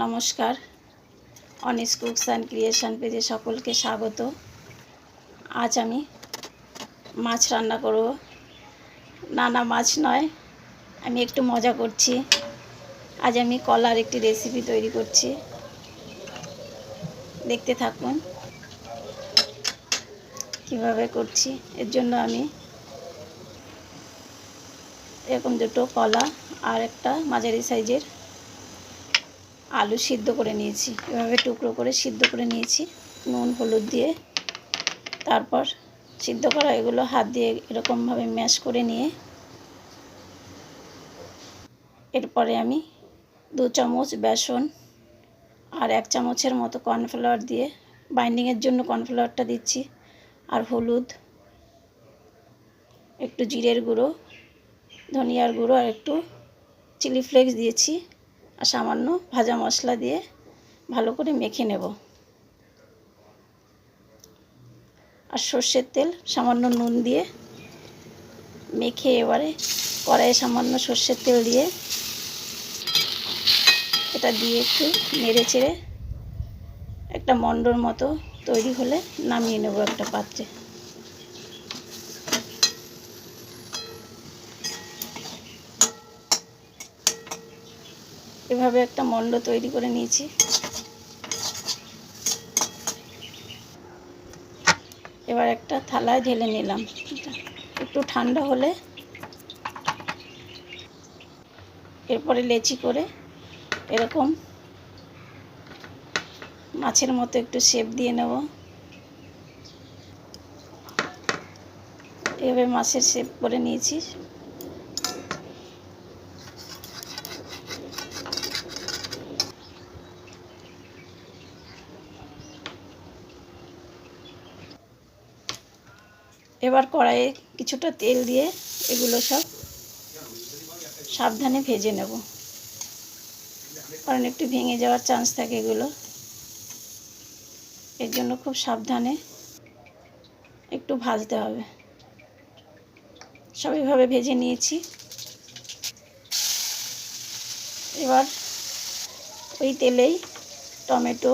নমস্কার। Anis cooks and creation পেজে সকলকে স্বাগত। আজ আমি মাছ রান্না করব। না না, মাছ নয়, আমি একটু মজা করছি। আজ আমি কলার একটি রেসিপি তৈরি করছি। দেখতে থাকুন কীভাবে করছি। এর জন্য আমি এরকম দুটো কলা আর একটা মাঝারি সাইজের আলু সিদ্ধ করে নিয়েছি। এভাবে টুকরো করে সিদ্ধ করে নিয়েছি। নুন, হলুদ দিয়ে। তারপর সিদ্ধ করা এগুলো হাত দিয়ে এরকমভাবে ম্যাশ করে নিয়ে এরপরে আমি দু চামচ বেসন আর এক চামচের মতো কর্নফ্লাওয়ার দিয়ে বাইন্ডিংয়ের জন্য কর্নফ্লাওয়ারটা দিচ্ছি আর হলুদ, একটু জিরের গুঁড়ো, ধনিয়ার গুঁড়ো আর একটু চিলি ফ্লেক্স দিয়েছি। আর সামান্য ভাজা মশলা দিয়ে ভালো করে মেখে নেব। আর সর্ষের তেল সামান্য নুন দিয়ে মেখে এবারে কড়াইয়ে সামান্য সর্ষের তেল দিয়ে এটা দিয়ে একটু নেড়ে চেড়ে একটা মণ্ডর মতো তৈরি হলে নামিয়ে নেব একটা পাত্রে। এভাবে একটা মণ্ড তৈরি করে নিয়েছি। এবার একটা থালায় ঢেলে নিলাম। একটু ঠান্ডা হলে এরপরে লেচি করে এরকম মাছের মতো একটু শেপ দিয়ে নেব। এভাবে মাছের শেপ করে নিয়েছি। এবার কড়াইয়ে কিছুটা তেল দিয়ে এগুলো সব সাবধানে ভেজে নেব। কারণ একটু ভেঙে যাওয়ার চান্স থাকে এগুলো। এর জন্য খুব সাবধানে একটু ভাজতে হবে। সব এভাবে ভেজে নিয়েছি। এবার ওই তেলেই টমেটো,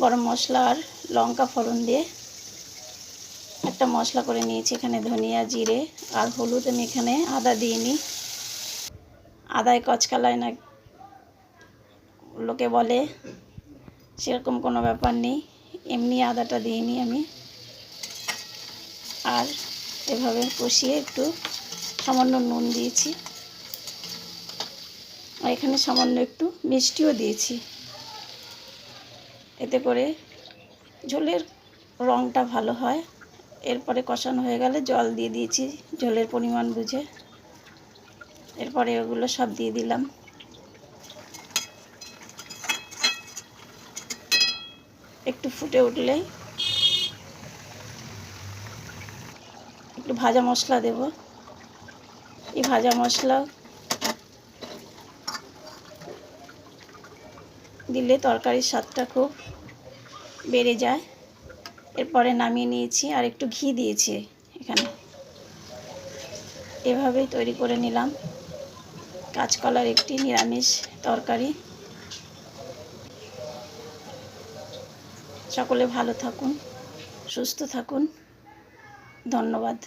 গরম মশলা আর লঙ্কা ফোড়ন দিয়ে একটা মশলা করে নিয়েছি, এখানে ধনিয়া, জিরে আর হলুদ আমি এখানে আদা দিইনি। আদায় কচকালায় না লোকে বলে, সেরকম কোনো ব্যাপার নেই। এমনি আদাটা দিইনি আমি। আর এভাবে কষিয়ে একটু সামান্য নুন দিয়েছি। আর এখানে সামান্য একটু মিষ্টিও দিয়েছি। এতে করে ঝোলের রঙটা ভালো হয়। এরপরে কষানো হয়ে গেলে জল দিয়ে দিয়েছি, জলের পরিমাণ বুঝে। এরপরে ওগুলো সব দিয়ে দিলাম। একটু ফুটে উঠলেই একটু ভাজা মশলা দেব। এই ভাজা মশলা দিলে তরকারির স্বাদটা খুব বেড়ে যায়। এরপরে নামিয়ে নিয়েছি আর একটু ঘি দিয়েছি এখানে। এভাবেই তৈরি করে নিলাম। কাঁচকলার একটি নিরামিষ তরকারি। সকলে ভালো থাকুন, সুস্থ থাকুন। ধন্যবাদ।